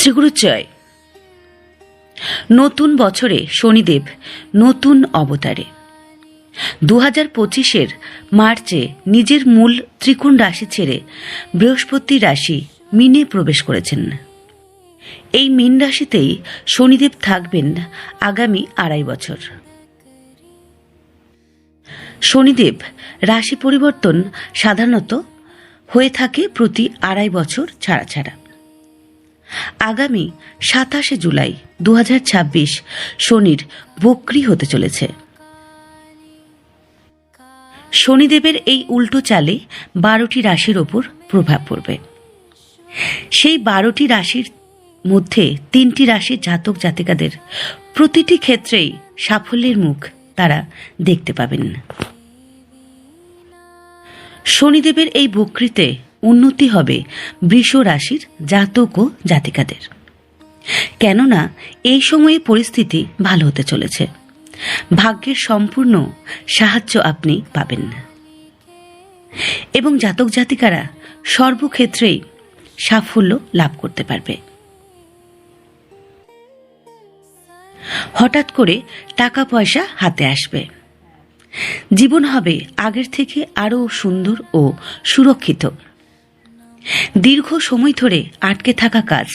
শ্রীগুরু জয় নতুন বছরে শনিদেব নতুন অবতারে। দু হাজার পঁচিশের মার্চে নিজের মূল ত্রিকোণ রাশি ছেড়ে বৃহস্পতি রাশি মিনে প্রবেশ করেছেন। এই মিন রাশিতেই শনিদেব থাকবেন আগামী আড়াই বছর। শনিদেব রাশি পরিবর্তন সাধারণত হয়ে থাকে প্রতি আড়াই বছর ছাড়া ছাড়া। আগামী সাতাশে জুলাই দু হাজার ছাব্বিশ শনির বক্রি হতে চলেছে। শনিদেবের এই উল্টো চালে বারোটি রাশির ওপর প্রভাব পড়বে। সেই বারোটি রাশির মধ্যে তিনটি রাশির জাতক জাতিকাদের প্রতিটি ক্ষেত্রেই সাফল্যের মুখ তারা দেখতে পাবেন। শনিদেবের এই বক্রিতে উন্নতি হবে বৃষ রাশির জাতক ও জাতিকাদের। কেননা, এই সময়ে পরিস্থিতি ভালো হতে চলেছে। ভাগ্যের সম্পূর্ণ সাহায্য আপনি পাবেন না। এবং জাতক জাতিকারা সর্বক্ষেত্রেই সাফল্য লাভ করতে পারবে। হঠাৎ করে টাকা পয়সা হাতে আসবে। জীবন হবে আগের থেকে আরও সুন্দর ও সুরক্ষিত। দীর্ঘ সময় ধরে আটকে থাকা কাজ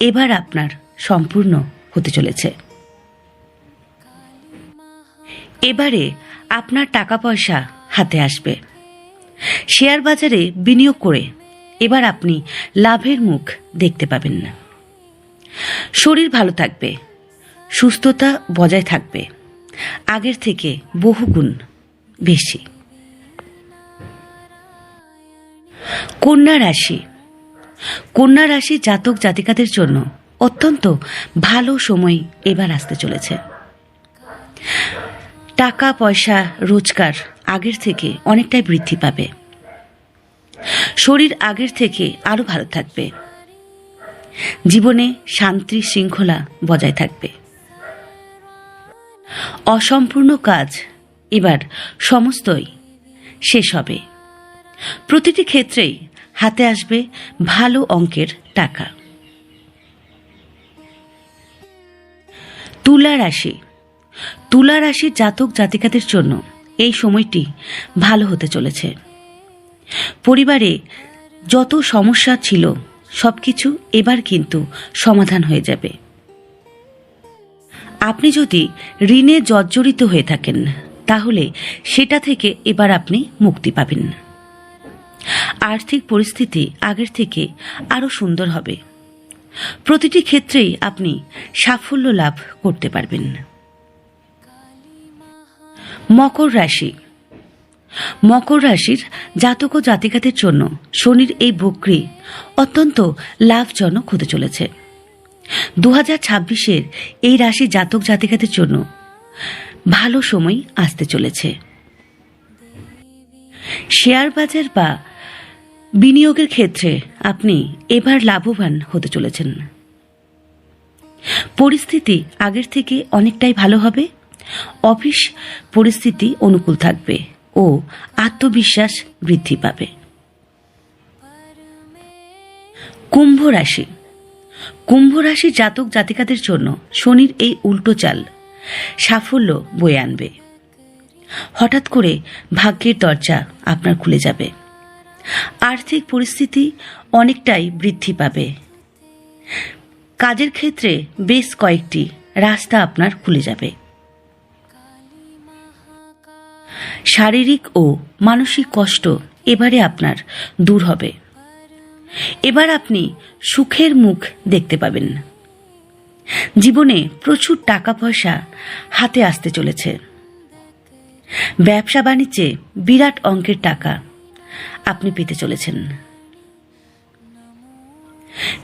এবার আপনার সম্পূর্ণ হতে চলেছে। এবারে আপনার টাকা পয়সা হাতে আসবে। শেয়ার বাজারে বিনিয়োগ করে এবার আপনি লাভের মুখ দেখতে পাবেন না। শরীর ভালো থাকবে, সুস্থতা বজায় থাকবে। আগের থেকে বহুগুণ বেশি। কন্যা রাশি। কন্যা রাশি জাতক জাতিকাদের জন্য অত্যন্ত ভালো সময় এবার আসতে চলেছে। টাকা, পয়সা, রোজগার আগের থেকে অনেকটাই বৃদ্ধি পাবে। শরীর আগের থেকে আরও ভালো থাকবে। জীবনে শান্তি শৃঙ্খলা বজায় থাকবে। অসম্পূর্ণ কাজ এবার সমস্তই শেষ হবে। প্রতিটি ক্ষেত্রেই হাতে আসবে ভালো অঙ্কের টাকা। তুলা রাশি। তুলা রাশির জাতক জাতিকাদের জন্য এই সময়টি ভালো হতে চলেছে। পরিবারে যত সমস্যা ছিল, সবকিছু এবার কিন্তু সমাধান হয়ে যাবে। আপনি যদি ঋণে জর্জরিত হয়ে থাকেন, তাহলে সেটা থেকে এবার আপনি মুক্তি পাবেন। আর্থিক পরিস্থিতি আগের থেকে আরও সুন্দর হবে। প্রতিটি ক্ষেত্রেই আপনি সাফল্য লাভ করতে পারবেন। মকর রাশি। মকর রাশির জাতক ও জাতিকাদের জন্য শনির এই বক্রি অত্যন্ত লাভজনক হতে চলেছে। দু হাজার ছাব্বিশের এই রাশি জাতক জাতিকাদের জন্য ভালো সময় আসতে চলেছে। শেয়ার বাজার বা বিনিয়োগের ক্ষেত্রে আপনি এবার লাভবান হতে চলেছেন। পরিস্থিতি আগের থেকে অনেকটাই ভালো হবে। অফিস পরিস্থিতি অনুকূল থাকবে ও আত্মবিশ্বাস বৃদ্ধি পাবে। কুম্ভ রাশি। কুম্ভ রাশি জাতক জাতিকাদের জন্য শনির এই উল্টো চাল সাফল্য বয়ে আনবে। হঠাৎ করে ভাগ্যের দরজা আপনার খুলে যাবে। আর্থিক পরিস্থিতি অনেকটাই বৃদ্ধি পাবে। কাজের ক্ষেত্রে বেশ কয়েকটি রাস্তা আপনার খুলে যাবে। শারীরিক ও মানসিক কষ্ট এবারে আপনার দূর হবে। এবার আপনি সুখের মুখ দেখতে পাবেন। জীবনে প্রচুর টাকা পয়সা হাতে আসতে চলেছে। ব্যবসা বাণিজ্যে বিরাট অঙ্কের টাকা আপনি পেতে চলেছেন।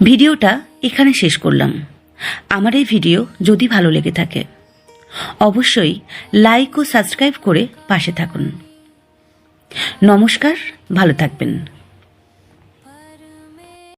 ভিডিওটা এখানে শেষ করলাম। আমার এই ভিডিও যদি ভালো লেগে থাকে, অবশ্যই লাইক ও সাবস্ক্রাইব করে পাশে থাকুন। নমস্কার, ভালো থাকবেন।